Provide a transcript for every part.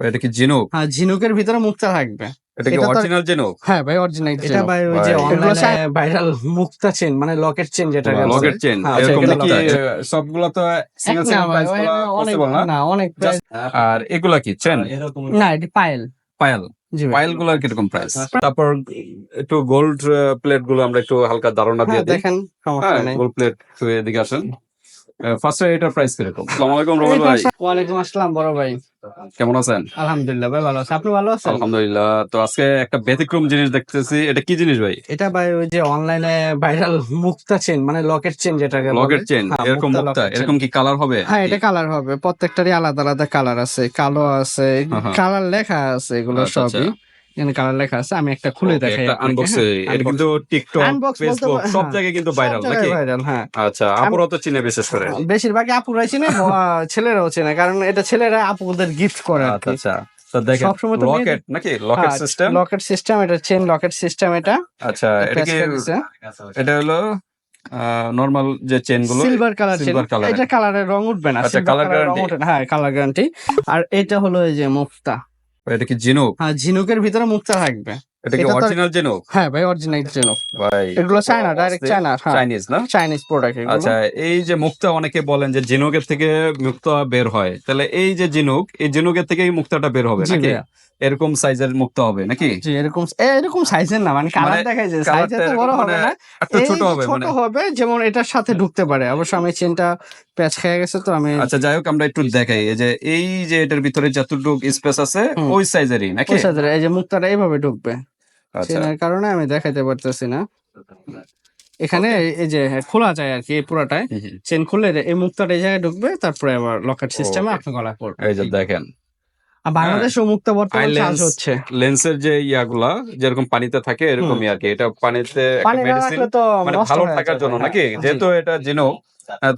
এটা কি জিনুক? হ্যাঁ ঝিনুকের ভিতরে মুক্তা থাকবে। এটা কি অরিজিনাল জিনুক? হ্যাঁ ভাই অরিজিনাল এটা ভাই ওই যে অনলাইনে ভাইরাল মুক্তা চেন মানে লকেট চেন যেটা লকেট চেন হ্যাঁ, এরকম কি। সবগুলো তো সিঙ্গেল সিঙ্গেল প্রাইস পসিবল না? না অনেক আর এগুলা কি চেন না। এটি পায়েল পায়েল পায়েলগুলার কীরকম প্রাইস তারপর একটু গোল্ড প্লেটগুলো আমরা একটু হালকা ধারণা দিয়ে হ্যাঁ, দেখেন হ্যাঁ গোল্ড প্লেট একটু এদিকে আসেন। ফার্স্টে এটার প্রাইস কীরকম? আসসালামু আলাইকুম রবিল ভাই। ওয়ালাইকুম আসসালাম বড় ভাই। কেমন আছেন? আলহামদুলিল্লাহ ভাই ভালো আছে। আপনি ভালো আছেন? আলহামদুলিল্লাহ তো আজকে একটা ব্যতিক্রম জিনিস দেখতেছি। এটা কি জিনিস ভাই? এটা ভাই ওই যে অনলাইনে ভাইরাল মুক্তা চেন মানে লকেট চেন যেটাকে। লকেট চেন হ্যাঁ, এরকম মুক্তা। এরকম কি কালার হবে? হ্যাঁ এটা কালার হবে। প্রত্যেকটারই আলাদা আলাদা কালার আছে কালো আছে। কালার লেখা আছে এগুলো আচ্ছা, সবই। এখানে কালার লেখা আছে আমি একটা খুলে দেখাই আনবক্স এটা কিন্তু টিকটক ফেসবুক সব হ্যাঁ, জায়গায় কিন্তু ভাইরাল নাকি? ভাইরাল হ্যাঁ। আচ্ছা আপুরা তো চিনে বিশেষ করে। বেশিরভাগই আপুরাই চেনে ছেলেরাও চেনে কারণ এটা ছেলেরা আপুদের গিফট করে আচ্ছা লকেট নাকি? লকেট সিস্টেম লকেট সিস্টেম এটা চেন লকেট সিস্টেম এটা। আচ্ছা এটা কি এটা হলো নরমাল যে চেনগুলো সিলভার কালার চেন এটা কালারের রং উঠবে না আচ্ছা, হ্যাঁ কালার গ্যারান্টি আর এটা হলো এই যে মুক্তা। এটা কি ঝিনুক? হ্যাঁ ঝিনুকের ভিতরে মুক্তা থাকবে এটা কি অরিজিনাল জিনুক হ্যাঁ ভাই অরিজিনাল ঝিনুক ভাই এগুলো চায়না ডাইরেক্ট চায়না হ্যাঁ। চাইনিজ না? চাইনিজ প্রোডাক্ট এগুলো। আচ্ছা এই যে মুক্তা অনেকে বলেন যে জিনুকের থেকে মুক্তা বের হয় তাহলে এই যে জিনুক এই জিনুকের থেকেই মুক্তাটা বের হবে নাকি? এরকম সাইজের মুক্তা হবে নাকি? জি এরকম এরকম সাইজের না মানে কালার মানে সাইজ এত বড় হবে মানে না। একটু ছোট হবে ছোট মানে। হবে যেমন এটার সাথে ঢুকতে পারে। অবশ্য আমি চেনটা প্যাচ খেয়ে গেছে তো আমি আচ্ছা যাই হোক আমরা একটু দেখাই। এই যে এই যে এটার ভিতরে যতটুকু স্পেস আছে ওই সাইজেরই নাকি? ওর সাথে এই যে মুক্তাটা এইভাবে ঢুকবে। চেনের কারণে আমি দেখাইতে পারতেছি না। এখানে এই- যে খোলা যায় আর কি হুম। চেন খুলে এই মুক্তাটা এই জায়গায় ঢুকবে তারপরে আবার লকেট সিস্টেমে আপনি গলা করবে এই যে দেখেন। আর বাংলাদেশও মুক্তা বর্তমানে চার্জ হচ্ছে। লেন্সের যে ইয়াগুলা যেরকম পানিতে থাকে এরকমই আর কি। এটা পানিতে মেডিসিন মানে ভালো থাকার জন্য হ্যাঁ, নাকি যেহেতু এটা জিনো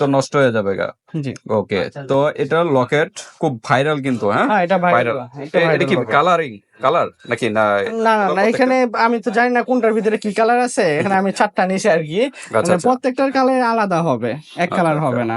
তো নষ্ট হয়ে যাবে গা। জি। ওকে তো এটা লকেট খুব ভাইরাল কিন্তু হ্যাঁ? হ্যাঁ এটা ভাইরাল এটা কি কালারিং কালার নাকি না না না না এখানে আমি তো জানি না কোনটার ভিতরে কি কালার আছে। এখানে আমি চারটা নিছি আর কি। আচ্ছা মানে আচ্ছা। প্রত্যেকটার কালার আলাদা হবে এক কালার আচ্ছা, হবে না।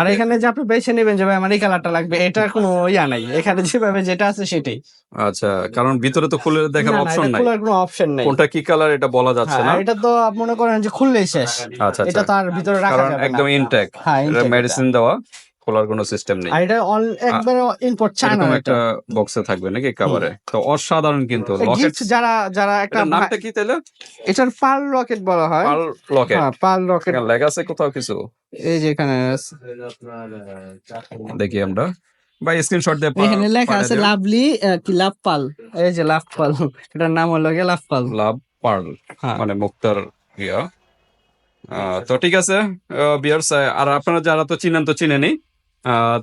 আর এখানে যে আপনি বেছে নেবেন যে ভাই আমার এই কালারটা লাগবে এটা কোনো ইয়া নাই। এখানে যেভাবে যেটা আছে সেটাই। আচ্ছা কারণ ভিতরে তো খুলে দেখার না, না, অপশন নাই। খোলার কোনো অপশন নেই। কোনটা কি কালার এটা বলা যাচ্ছে না। হ্যাঁ, এটা তো মনে করেন যে খুললেই শেষ। আচ্ছা এটা আচ্ছা তো আর ভিতরে রাখা যাবে না। একদম ইনটেক হ্যাঁ মেডিসিন দেওয়া খোলার কোনো সিস্টেম নেই। এটা। all- একবারে ইম্পোর্ট চায়না একটা বক্সে থাকবে নাকি কভারে তো অসাধারণ কিন্তু লকেট যারা যারা একটা নামটা কি তাহলে এটার পার্ল রকেট বলা হয়। পাল লকেট হ্যাঁ পার্ল রকেট লেখা আছে কোথাও কিছু? এই যে এখানে। দেখি আমরা। বা স্ক্রিনশট দিয়ে এখানে লেখা আছে লাভলি কি লাভ পাল। এই যে লাভ পাল। এটার নাম হলো লাভ পাল। লাভ পাল হ্যাঁ। মানে মুক্তার ইয়া। তো ঠিক আছে বিয়ার্স আর আপনারা যারা তো চিনেন তো চিনেনি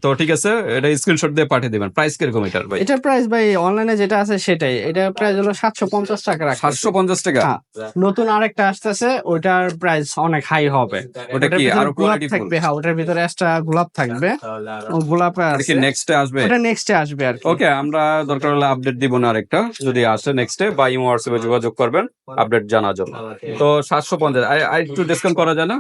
তো ঠিক আছে এটা স্ক্রিনশট দিয়ে পাঠিয়ে দিবেন। প্রাইস কীরকম এটার ভাই? এটার প্রাইস ভাই অনলাইনে যেটা আছে সেটাই। এটা প্রাইস হলো সাতশো পঞ্চাশ টাকা রাখা সাতশো পঞ্চাশ টাকা? হ্যাঁ। নতুন আরেকটা আসতেছে ওটার প্রাইস অনেক হাই হবে। ওটা ওটার কি ভিতরে আরও কোয়ালিটি থাকবে হ্যাঁ ওটার ভিতরে একটা গোলাপ থাকবে। ও গোলাপ এটা কি নেক্সট আসবে? ওটা নেক্সটে আসবে আর কি। ওকে আমরা দরকার হলে আপডেট দিব না আরেকটা। যদি আসে নেক্সটে বা ইমো হোয়াটসঅ্যাপে যোগাযোগ করবেন আপডেট জানার জন্য। তো সাতশো পঞ্চাশ আর আর একটু ডিসকাউন্ট করা যায় না?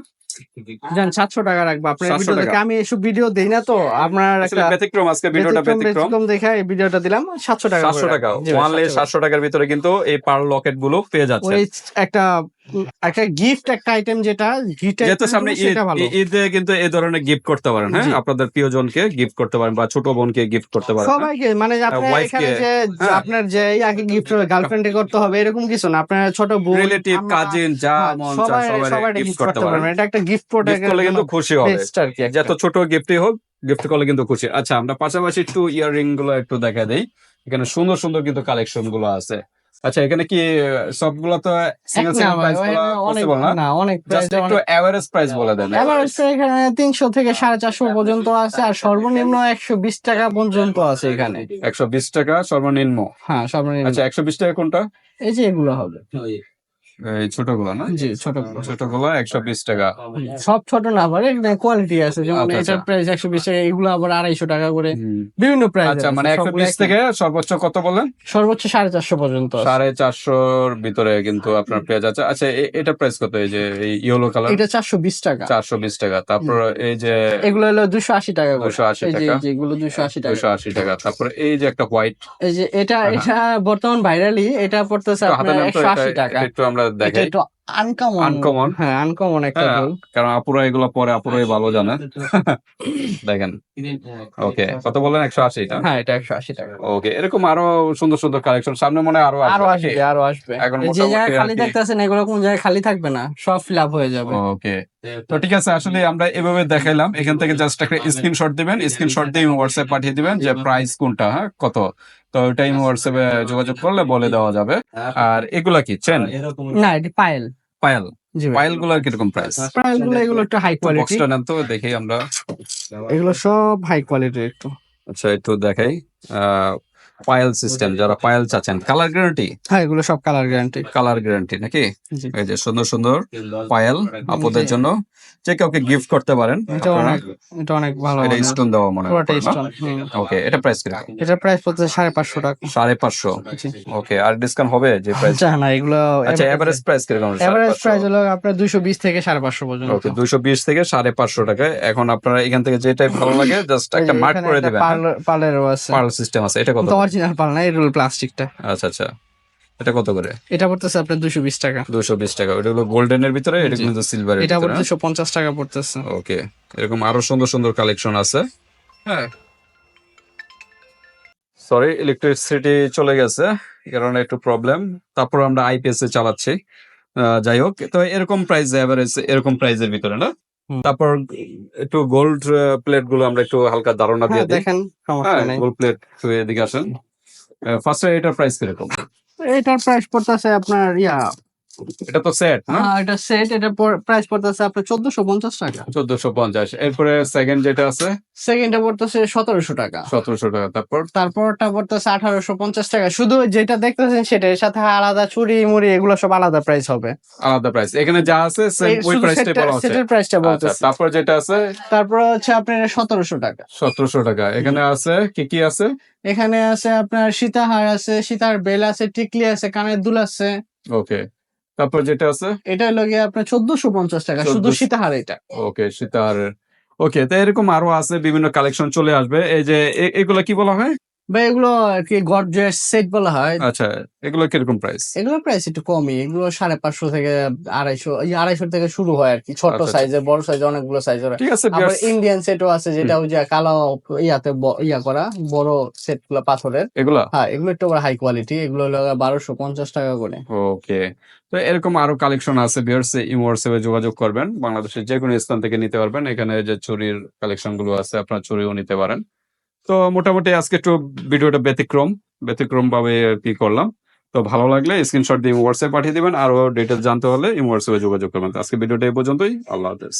জান টাকা রাখব আপনার 700 ভিডিও টাকা। দেখে। আমি এসব ভিডিও দেই না তো আপনার একটা ব্যতিক্রম আজকে ভিডিওটা ব্যতিক্রম। দেখে এই ভিডিওটা দিলাম সাতশো টাকা সাতশো করে টাকা ওয়ানলি 700 টাকার ভিতরে কিন্তু এই পার লকেটগুলো পেয়ে যাচ্ছে একটা একটা গিফট একটা আইটেম যেটা যেহেতু সামনে ঈদে কিন্তু এই ধরনের গিফট করতে পারেন হ্যাঁ? আপনাদের প্রিয়জনকে গিফট করতে পারেন বা ছোট বোনকে গিফট করতে পারেন হ্যাঁ? সবাইকে মানে আপনার এখানে যে হ্যাঁ। আপনার যে ইয়াকে গিফট গার্লফ্রেন্ডে করতে হবে এরকম কিছু না। আপনার ছোট বোন রিলেটিভ কাজিন যা হ্যাঁ, মন চায় সবাই গিফট করতে পারেন। এটা একটা গিফট গিফট করলে কিন্তু খুশি হবে। যত ছোট গিফটই হোক গিফট করলে কিন্তু খুশি। আচ্ছা আমরা পাশাপাশি একটু ইয়াররিংগুলো একটু দেখা দেই। এখানে সুন্দর সুন্দর কিন্তু কালেকশনগুলো আছে। আচ্ছা এখানে কি সবগুলো তো সিঙ্গেল সিঙ্গেল প্রাইস পসিবল না? না অনেক জাস্ট একটু এভারেজ প্রাইস বলে দেন এভারেজ এখানে তিনশো থেকে সাড়ে চারশো পর্যন্ত আছে আর সর্বনিম্ন একশো বিশ টাকা পর্যন্ত আছে এখানে। একশো বিশ টাকা সর্বনিম্ন? হ্যাঁ সর্বনিম্ন। আচ্ছা একশো বিশ টাকা কোনটা? এই যে এগুলো হবে। এই ছোটগুলো না? জি ছোট ছোটগুলো একশো বিশ টাকা। সব ছোট না আবার কোয়ালিটি আছে যেমন আচ্ছা, এটার আচ্ছা। প্রাইস একশো বিশ টাকা এগুলো আবার আড়াইশো টাকা করে। বিভিন্ন প্রাইস আচ্ছা মানে একশো বিশ থেকে সর্বোচ্চ কত বললেন? সর্বোচ্চ সাড়ে চারশো পর্যন্ত সাড়ে চারশোর ভিতরে কিন্তু আপনার পেঁয়াজ আছে আচ্ছা এটা প্রাইস কত? এই যে ইয়েলো কালার এটা চারশো বিশ টাকা। চারশো বিশ টাকা। তারপর এই যে এগুলো হলো দুশো আশি টাকা করে। 280 এই টাকা। যেগুলো দুশো আশি টাকা। দুশো আশি টাকা। তারপরে এই যে একটা হোয়াইট এই যে এটা এটা বর্তমান ভাইরালি এটা পড়তেছে আপনার একশো আশি টাকা। একটু আমরা দেখাই। একটু আনকমন Uncommon? হ্যাঁ আনকমন একটা হ্যাঁ, কারণ আপুরা এগুলো পরে আপুরাই ভালো জানে। দেখেন। ওকে কত বললেন? একশো আশি হ্যাঁ এটা একশো আশি টাকা। ওকে এরকম আরও সুন্দর সুন্দর কালেকশন সামনে মনে হয় আরও আরও আসবে আরও আসবে। এখন যে জায়গায় খালি দেখতেছেন এগুলো কোন জায়গায় খালি থাকবে না সব ফিল আপ হয়ে যাবে। ওকে তো ঠিক আছে আসলে আমরা এভাবে দেখাইলাম। এখান থেকে জাস্ট একটা স্ক্রিনশট দিবেন। স্ক্রিনশট দিয়ে হোয়াটসঅ্যাপ পাঠিয়ে দিবেন যে প্রাইস কোনটা হ্যাঁ কত। তো ওইটাই হোয়াটসঅ্যাপে যোগাযোগ করলে বলে দেওয়া যাবে। আর এগুলা কি চেন না এটা পায়েল পায়েল পায়েলগুলার কীরকম প্রাইস পায়েলগুলো এগুলো একটু হাই কোয়ালিটি বক্সটা তো দেখি আমরা। এগুলো সব হাই কোয়ালিটির একটু। আচ্ছা একটু দেখাই। আহ, পায়েল সিস্টেম যারা পায়েল চাচ্ছেন কালার গ্যারান্টি হ্যাঁ এগুলো সব কালার গ্যারান্টি কালার গ্যারান্টি নাকি? এই যে সুন্দর সুন্দর পায়েল আপুদের জি। জন্য। যে কাউকে গিফট করতে পারেন এটা অনেক এটা অনেক ভালো এটা স্টোন দেওয়া মনে হয় ওকে এটা প্রাইস কীরকম? এটা প্রাইস পড়ছে সাড়ে পাঁচশো টাকা। সাড়ে পাঁচশো। জি। ওকে আর ডিসকাউন্ট হবে যে প্রাইস আচ্ছা না এগুলো আচ্ছা এভারেজ প্রাইস কীরকম এভারেজ প্রাইস হলো আপনার দুইশো বিশ থেকে সাড়ে পাঁচশো পর্যন্ত। ওকে দুইশো বিশ থেকে সাড়ে পাঁচশো টাকায়। এখন আপনারা এখান থেকে যে টাইপ ভালো লাগে জাস্ট একটা মার্ক করে দিবেন। পার্ল- আছে। পার্ল সিস্টেম আছে এটা কত? অরিজিনাল পার্ল না এগুলো প্লাস্টিকটা আচ্ছা আচ্ছা। এটা কত করে? এটা পড়তেছে আপনার দুশো বিশ টাকা। দুশো বিশ টাকা। ওটা হলো গোল্ডেনের ভিতরে এটা কিন্তু সিলভারের এটা পড়তেছে পঞ্চাশ টাকা পড়তেছে। ওকে এরকম আরও সুন্দর সুন্দর কালেকশন আছে। হ্যাঁ। সরি ইলেকট্রিসিটি চলে গেছে এই কারণে একটু প্রবলেম তারপর আমরা আইপিএস এ চালাচ্ছি। যাই হোক তো এরকম প্রাইস এভারেজ এরকম প্রাইসের ভিতরে না। তারপর একটু গোল্ড প্লেটগুলো আমরা একটু হালকা ধারণা দিয়ে হ্যাঁ, দেখেন হ্যাঁ গোল্ড প্লেট এদিকে আসেন। ফার্স্ট এটার প্রাইস কীরকম? এটার প্রাইস পড়তেছে আপনার ইয়া এটা তো সেট না? হ্যাঁ, এটা সেট এটা প্রাইস পড়তেছে আপনার চোদ্দশো পঞ্চাশ টাকা। চোদ্দশো পঞ্চাশ। এরপরে সেকেন্ড যেটা আছে? সেকেন্ডটা পড়তেছে সতেরোশো টাকা। সতেরোশো টাকা তারপর? তারপরটা পড়তেছে আঠারোশো পঞ্চাশ টাকা। শুধু যেটা দেখতেছেন সেটা এর সাথে আলাদা চুড়ি মুড়ি এগুলো সব আলাদা প্রাইস হবে। আলাদা প্রাইস এখানে যা আছে same ওই প্রাইসটাই বলা হচ্ছে। সেটের প্রাইসটা বলতেছে। তারপর যেটা আছে? তারপর হচ্ছে আপনার সতেরোশো টাকা। সতেরোশো টাকা। এখানে আছে কি কি আছে? এখানে আছে আপনার সীতাহার আছে সীতার বেল আছে টিকলি আছে কানের দুল আছে। ওকে তারপর যেটা আছে? এটা হলো গিয়ে আপনার চোদ্দশো পঞ্চাশ টাকা শুধু সীতাহার এটা। ওকে সীতাহারের। ওকে তো এরকম আরও আছে বিভিন্ন কালেকশন চলে আসবে। এই যে এগুলা কি বলা হয়? বা এগুলো কি গর্জিয়াস সেট বলা হয়। আচ্ছা এগুলো কীরকম প্রাইস এগুলোর প্রাইস একটু কমই এগুলো সাড়ে পাঁচশো থেকে আড়াইশো এই আড়াইশো থেকে শুরু হয় আর কি ছোট আচ্ছা, আচ্ছা। সাইজের বড় সাইজের অনেকগুলো সাইজের ঠিক আছে আবার ইন্ডিয়ান সেটও আছে যেটা ওই যে কালো ইয়াতে ইয়া করা বড় সেটগুলো পাথরের। এগুলা? হ্যাঁ এগুলো একটু হাই কোয়ালিটি এগুলো হলো বারোশো পঞ্চাশ টাকা করে। ওকে তো এরকম আরও কালেকশন আছে বিয়ার্স ইমোয়ার্সে যোগাযোগ করবেন বাংলাদেশের যে কোনো স্থান থেকে নিতে পারবেন এখানে যে চুরির কালেকশনগুলো আছে আপনার চুরিও নিতে পারেন। তো মোটামুটি আজকে একটু ভিডিওটা ব্যতিক্রম ব্যতিক্রম ভাবে কি করলাম। তো ভালো লাগলে স্ক্রিনশট দিয়ে হোয়াটসঅ্যাপ পাঠিয়ে দেবেন আরও ডিটেলস জানতে হলে হোয়াটসঅ্যাপে যোগাযোগ করবেন। আজকে ভিডিওটা এই পর্যন্তই, আল্লাহ হাফেজ।